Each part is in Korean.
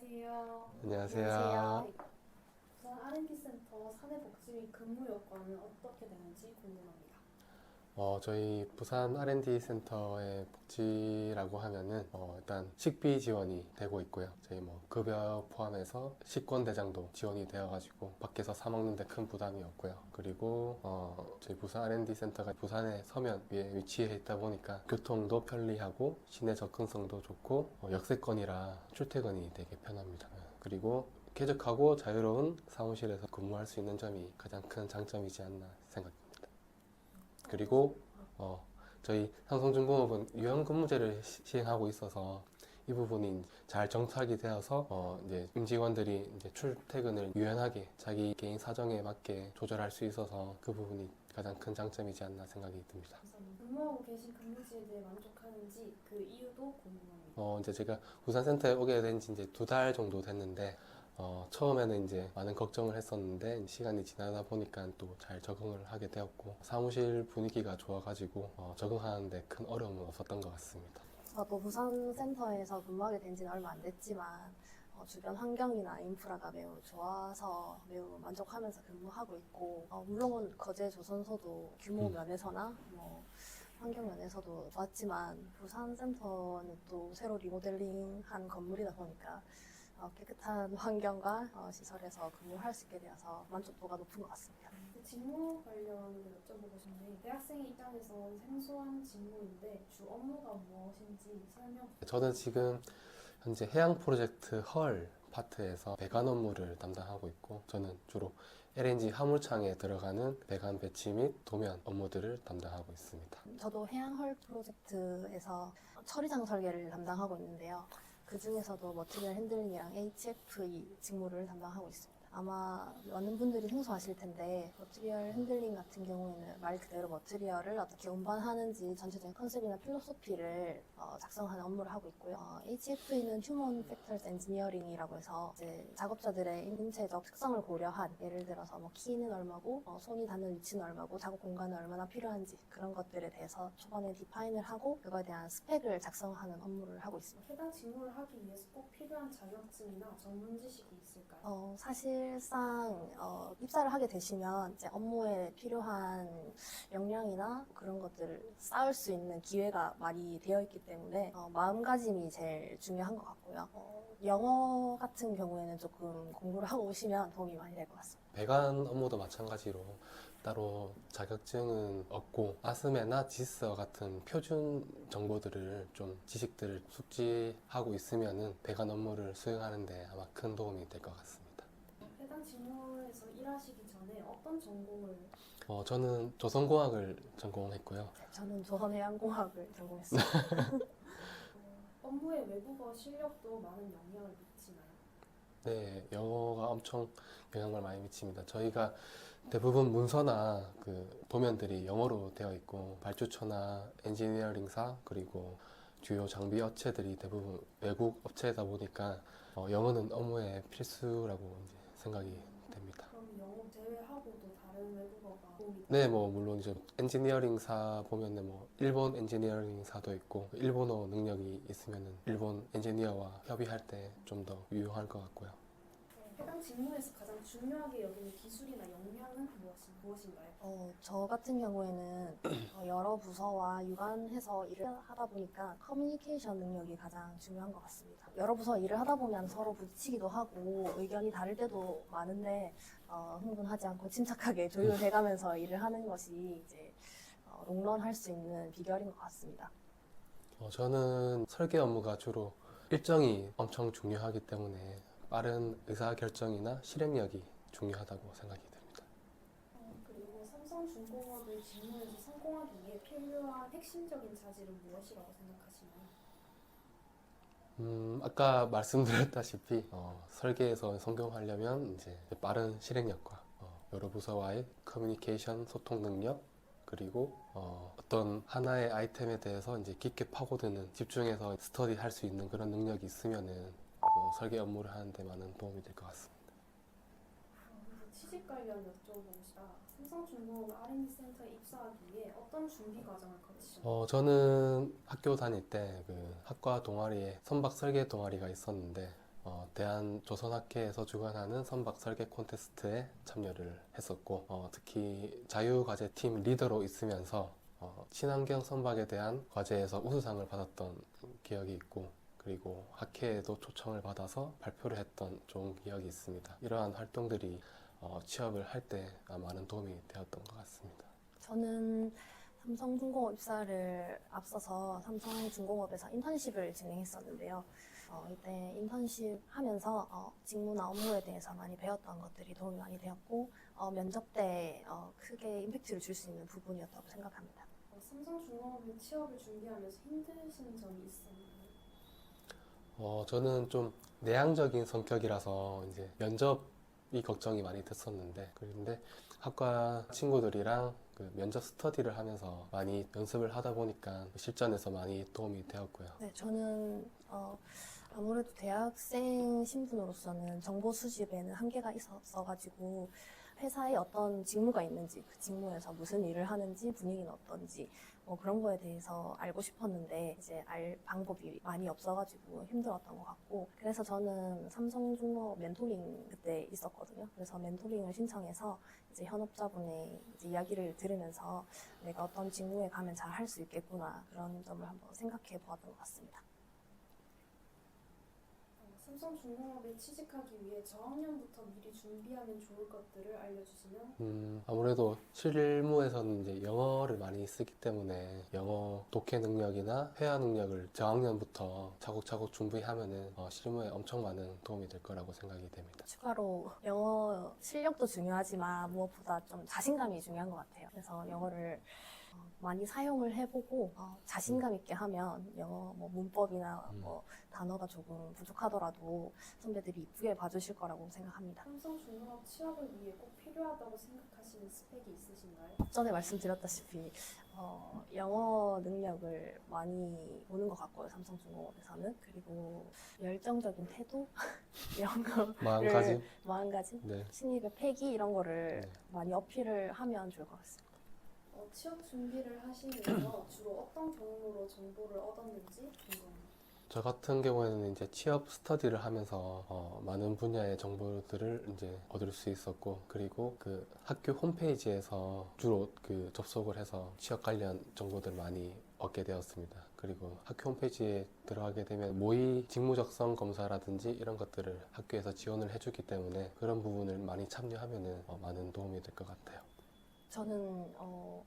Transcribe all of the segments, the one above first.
안녕하세요. 안녕하세요. 부산 R&D 센터 사내복지 근무 여건은 어떻게 되는지 궁금합니다. 어, 저희 부산 R&D 센터의 복지라고 하면은 어, 일단 식비 지원이 되고 있고요. 저희 뭐 급여 포함해서 식권 대장도 지원이 되어가지고 밖에서 사 먹는데 큰 부담이 없고요. 그리고 어, 저희 부산 R&D 센터가 부산의 서면 위에 위치해 있다 보니까 교통도 편리하고 시내 접근성도 좋고 어, 역세권이라 출퇴근이 되게 편합니다. 그리고 쾌적하고 자유로운 사무실에서 근무할 수 있는 점이 가장 큰 장점이지 않나 생각합니다. 그리고 어, 저희 삼성중공업은 유연근무제를 시- 시행하고 있어서 이 부분이 잘 정착이 되어서 어, 이제 임직원들이 이제 출퇴근을 유연하게 자기 개인 사정에 맞게 조절할 수 있어서 그 부분이 가장 큰 장점이지 않나 생각이 듭니다. 근무하고 계신 근무지에 대해 만족하는지 그 이유도 궁금합니다. 어, 이제 제가 부산센터에 오게 된 지 이제 두 달 정도 됐는데, 어, 처음에는 이제 많은 걱정을 했었는데, 시간이 지나다 보니까 또 잘 적응을 하게 되었고, 사무실 분위기가 좋아가지고, 어, 적응하는데 큰 어려움은 없었던 것 같습니다. 저도 부산 센터에서 근무하게 된 지는 얼마 안 됐지만 어, 주변 환경이나 인프라가 매우 좋아서 매우 만족하면서 근무하고 있고 어, 물론 거제 조선소도 규모 음. 면에서나 뭐 환경 면에서도 좋았지만 부산 센터는 또 새로 리모델링한 건물이다 보니까 어, 깨끗한 환경과 어, 시설에서 근무할 수 있게 되어서 만족도가 높은 것 같습니다. 그 직무 관련을 여쭤보고 싶은데 대학생 입장에서 생소한 직무인데 주 업무가 무엇인지 설명 저는 지금 현재 해양 프로젝트 헐 파트에서 배관 업무를 담당하고 있고, 저는 주로 LNG 화물창에 들어가는 배관 배치 및 도면 업무들을 담당하고 있습니다. 저도 해양헐 프로젝트에서 처리장 설계를 담당하고 있는데요. 그 중에서도 머티리얼 핸들링이랑 HFE 직무를 담당하고 있습니다. 아마 많은 분들이 생소하실 텐데 머티리얼 핸들링 같은 경우에는 말 그대로 머티리얼을 어떻게 운반하는지 전체적인 컨셉이나 필로소피를 어, 작성하는 업무를 하고 있고요. 어, HFE는 휴먼 팩터스 엔지니어링이라고 해서 이제 작업자들의 인체적 특성을 고려한 예를 들어서 뭐 키는 얼마고 어, 손이 닿는 위치는 얼마고 작업 공간은 얼마나 필요한지 그런 것들에 대해서 초반에 디파인을 하고 그거에 대한 스펙을 작성하는 업무를 하고 있습니다. 해당 직무를 하기 위해서 꼭 필요한 자격증이나 전문 지식이 있을까요? 어, 사실 상 어, 입사를 하게 되시면 이제 업무에 필요한 역량이나 그런 것들을 쌓을 수 있는 기회가 많이 되어 있기 때문에 어, 마음가짐이 제일 중요한 것 같고요. 어, 영어 같은 경우에는 조금 공부를 하고 오시면 도움이 많이 될 것 같습니다. 배관 업무도 마찬가지로 따로 자격증은 없고 아스메나 지스어 같은 표준 정보들을 좀 지식들을 숙지하고 있으면은 배관 업무를 수행하는데 아마 큰 도움이 될 것 같습니다. 해당 직무에서 일하시기 전에 어떤 전공을 어, 저는 조선공학을 전공했고요. 저는 조선해양공학을 전공했습니다. 어, 업무에 외국어 실력도 많은 영향을 미치나요? 네, 영어가 엄청 영향을 많이 미칩니다. 저희가 대부분 문서나 그 도면들이 영어로 되어 있고 발주처나 엔지니어링사 그리고 주요 장비 업체들이 대부분 외국 업체이다 보니까 어, 영어는 업무의 필수라고 이제 생각이 됩니다. 그럼 영어 제외하고도 다른 외국어가 도움이 돼요? 네, 뭐 물론 이제 엔지니어링사 보면은 뭐 일본 엔지니어링사도 있고 일본어 능력이 있으면은 일본 엔지니어와 협의할 때 좀 더 유용할 것 같고요. 네, 해당 직무에서 가장 중요하게 여기는 기술이나 역량은 무엇인, 무엇인가요? 어, 저 같은 경우에는 어, 여러 부서와 유관해서 일을 하다 보니까 커뮤니케이션 능력이 가장 중요한 것 같습니다. 여러 부서 일을 하다 보면 서로 부딪히기도 하고 의견이 다를 때도 많은데 어, 흥분하지 않고 침착하게 조율해가면서 일을 하는 것이 이제 어, 롱런할 수 있는 비결인 것 같습니다. 어, 저는 설계 업무가 주로 일정이 엄청 중요하기 때문에 빠른 의사결정이나 실행력이 중요하다고 생각이 됩니다. 어, 그리고 삼성중공업의 직무에서 성공하기 위해 필요한 핵심적인 자질은 무엇이라고 생각하시나요? 음, 아까 말씀드렸다시피 어, 설계에서 성공하려면 이제 빠른 실행력과 어, 여러 부서와의 커뮤니케이션 소통 능력 그리고 어, 떤 하나의 아이템에 대해서 이제 깊게 파고드는 집중해서 스터디 할 수 있는 그런 능력이 있으면은 어, 설계 업무를 하는데 많은 도움이 될 것 같습니다. 어, 그래서 취직 관련 여쭤봅시다. 삼성중공업 R&D 센터에 입사하기 위해 어떤 준비 과정을 거치셨나요? 어, 저는 학교 다닐 때 그 학과 동아리에 선박 설계 동아리가 있었는데 어, 대한 조선학회에서 주관하는 선박 설계 콘테스트에 참여를 했었고 어, 특히 자유과제 팀 리더로 있으면서 어, 친환경 선박에 대한 과제에서 우수상을 받았던 기억이 있고 그리고 학회에도 초청을 받아서 발표를 했던 좋은 기억이 있습니다. 이러한 활동들이 어, 취업을 할 때 많은 도움이 되었던 것 같습니다. 저는 삼성중공업 입사를 앞서서 삼성중공업에서 인턴십을 진행했었는데요. 어, 이때 인턴십 하면서 어, 직무나 업무에 대해서 많이 배웠던 것들이 도움이 많이 되었고 어, 면접 때 어, 크게 임팩트를 줄 수 있는 부분이었다고 생각합니다. 어, 삼성중공업에 취업을 준비하면서 힘드신 점이 있었나요? 어, 저는 좀 내향적인 성격이라서 이제 면접이 걱정이 많이 됐었는데 그런데 학과 친구들이랑 그 면접 스터디를 하면서 많이 연습을 하다 보니까 실전에서 많이 도움이 되었고요. 네, 저는 어, 아무래도 대학생 신분으로서는 정보 수집에는 한계가 있었어가지고 회사에 어떤 직무가 있는지 그 직무에서 무슨 일을 하는지 분위기는 어떤지 뭐 그런 거에 대해서 알고 싶었는데 이제 알 방법이 많이 없어가지고 힘들었던 것 같고 그래서 저는 삼성중공업 멘토링 그때 있었거든요. 그래서 멘토링을 신청해서 이제 현업자분의 이제 이야기를 들으면서 내가 어떤 직무에 가면 잘 할 수 있겠구나 그런 점을 한번 생각해 보았던 것 같습니다. 어, 삼성중공업에 취직하기 위해 저학년부터 미리 준비하면 좋을 것들을 알려주시면 음, 아무래도 실무에서는 이제 영어를 많이 쓰기 때문에 영어 독해 능력이나 회화 능력을 저학년부터 차곡차곡 준비하면은 어, 실무에 엄청 많은 도움이 될 거라고 생각이 됩니다. 추가로 영어 실력도 중요하지만 무엇보다 좀 자신감이 중요한 것 같아요. 그래서 영어를 어, 많이 사용을 해보고 어, 자신감 있게 하면 영어 뭐 문법이나 음. 뭐 단어가 조금 부족하더라도 선배들이 이쁘게 봐주실 거라고 생각합니다. 삼성 중공업 취업을 위해 꼭 필요하다고 생각하시는 스펙이 있으신가요? 전에 말씀드렸다시피 어, 영어 능력을 많이 보는 것 같고요. 삼성중공업에서는 그리고 열정적인 태도 이런 거 마음가짐? 마음가짐 네. 신입의 패기 이런 거를 네. 많이 어필을 하면 좋을 것 같습니다. 어, 취업 준비를 하시면서 주로 어떤 경로로 정보를 얻었는지 궁금합니다. 저 같은 경우에는 이제 취업 스터디를 하면서 어, 많은 분야의 정보들을 이제 얻을 수 있었고 그리고 그 학교 홈페이지에서 주로 그 접속을 해서 취업 관련 정보들 많이 얻게 되었습니다. 그리고 학교 홈페이지에 들어가게 되면 모의 직무 적성 검사라든지 이런 것들을 학교에서 지원을 해주기 때문에 그런 부분을 많이 참여하면은 어, 많은 도움이 될 것 같아요. 저는 어,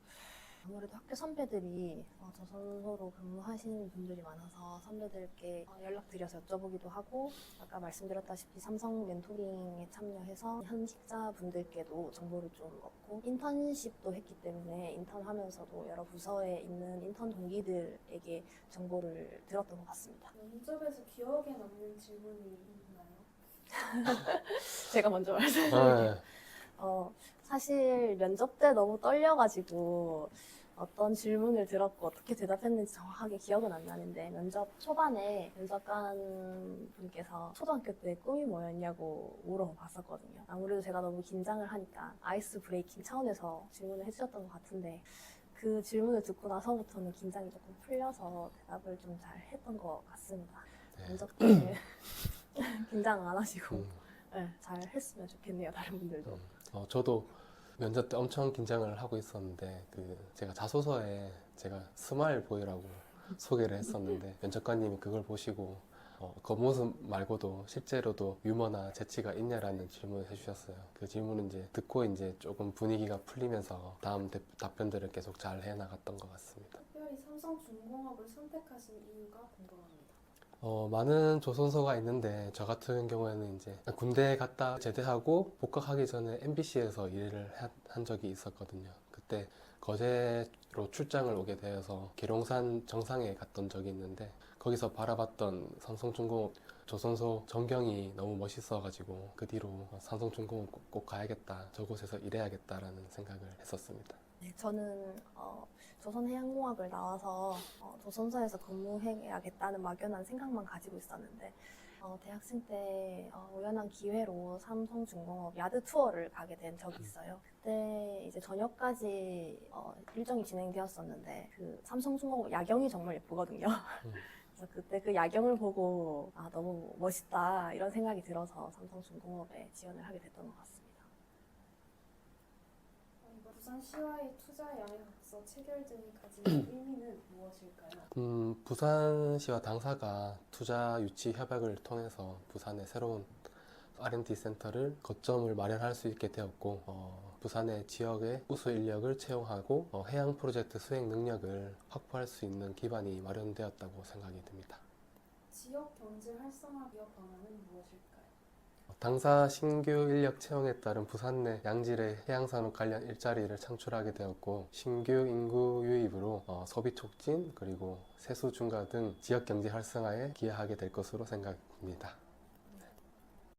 아무래도 학교 선배들이 어, 조선소로 근무하시는 분들이 많아서 선배들께 어, 연락드려서 여쭤보기도 하고 아까 말씀드렸다시피 삼성 멘토링에 참여해서 현직자 분들께도 정보를 좀 얻고 인턴십도 했기 때문에 인턴하면서도 여러 부서에 있는 인턴 동기들에게 정보를 들었던 것 같습니다. 면접에서 기억에 남는 질문이 있나요? 제가 먼저 말씀. 네. 어, 사실 면접 때 너무 떨려가지고 어떤 질문을 들었고 어떻게 대답했는지 정확하게 기억은 안 나는데 면접 초반에 면접관 분께서 초등학교 때 꿈이 뭐였냐고 물어봤었거든요. 아무래도 제가 너무 긴장을 하니까 아이스 브레이킹 차원에서 질문을 해주셨던 것 같은데 그 질문을 듣고 나서부터는 긴장이 조금 풀려서 대답을 좀 잘 했던 것 같습니다. 네. 면접 때 긴장 안 하시고 음. 네, 잘 했으면 좋겠네요, 다른 분들도. 음. 어, 저도 면접 때 엄청 긴장을 하고 있었는데 그 제가 자소서에 제가 스마일 보이라고 소개를 했었는데 면접관님이 그걸 보시고 어, 겉모습 말고도 실제로도 유머나 재치가 있냐라는 질문을 해주셨어요. 그 질문은 이제 듣고 이제 조금 분위기가 풀리면서 다음 대- 답변들을 계속 잘 해나갔던 것 같습니다. 특별히 삼성중공업을 선택하신 이유가 궁금합니다. 어, 많은 조선소가 있는데 저 같은 경우에는 이제 군대 갔다 제대하고 복학하기 전에 MBC에서 일을 하- 한 적이 있었거든요. 그때 거제로 출장을 오게 되어서 계룡산 정상에 갔던 적이 있는데 거기서 바라봤던 삼성중공업 조선소 전경이 너무 멋있어가지고 그 뒤로 삼성중공업 꼭, 꼭 가야겠다 저곳에서 일해야겠다라는 생각을 했었습니다. 네, 저는 어, 조선해양공학을 나와서 어, 조선소에서 근무해야겠다는 막연한 생각만 가지고 있었는데 어, 대학생 때 어, 우연한 기회로 삼성중공업 야드 투어를 가게 된 적이 있어요. 그때 이제 저녁까지 어, 일정이 진행되었었는데 그 삼성중공업 야경이 정말 예쁘거든요. 음. 그래서 그때 그 야경을 보고 아 너무 멋있다 이런 생각이 들어서 삼성중공업에 지원을 하게 됐던 것 같습니다. 어, 이거 부산 시와의 투자 양해각서 체결 등이 가진 의미는 무엇일까요? 음, 부산시와 당사가 투자 유치 협약을 통해서 부산의 새로운 R&D 센터를 거점을 마련할 수 있게 되었고 어, 부산의 지역의 우수 인력을 채용하고 어, 해양 프로젝트 수행 능력을 확보할 수 있는 기반이 마련되었다고 생각이 듭니다. 지역 경제 활성화 기업 방안은 무엇일까요? 당사 신규 인력 채용에 따른 부산 내 양질의 해양산업 관련 일자리를 창출하게 되었고 신규 인구 유입으로 어, 소비 촉진 그리고 세수 증가 등 지역 경제 활성화에 기여하게 될 것으로 생각합니다.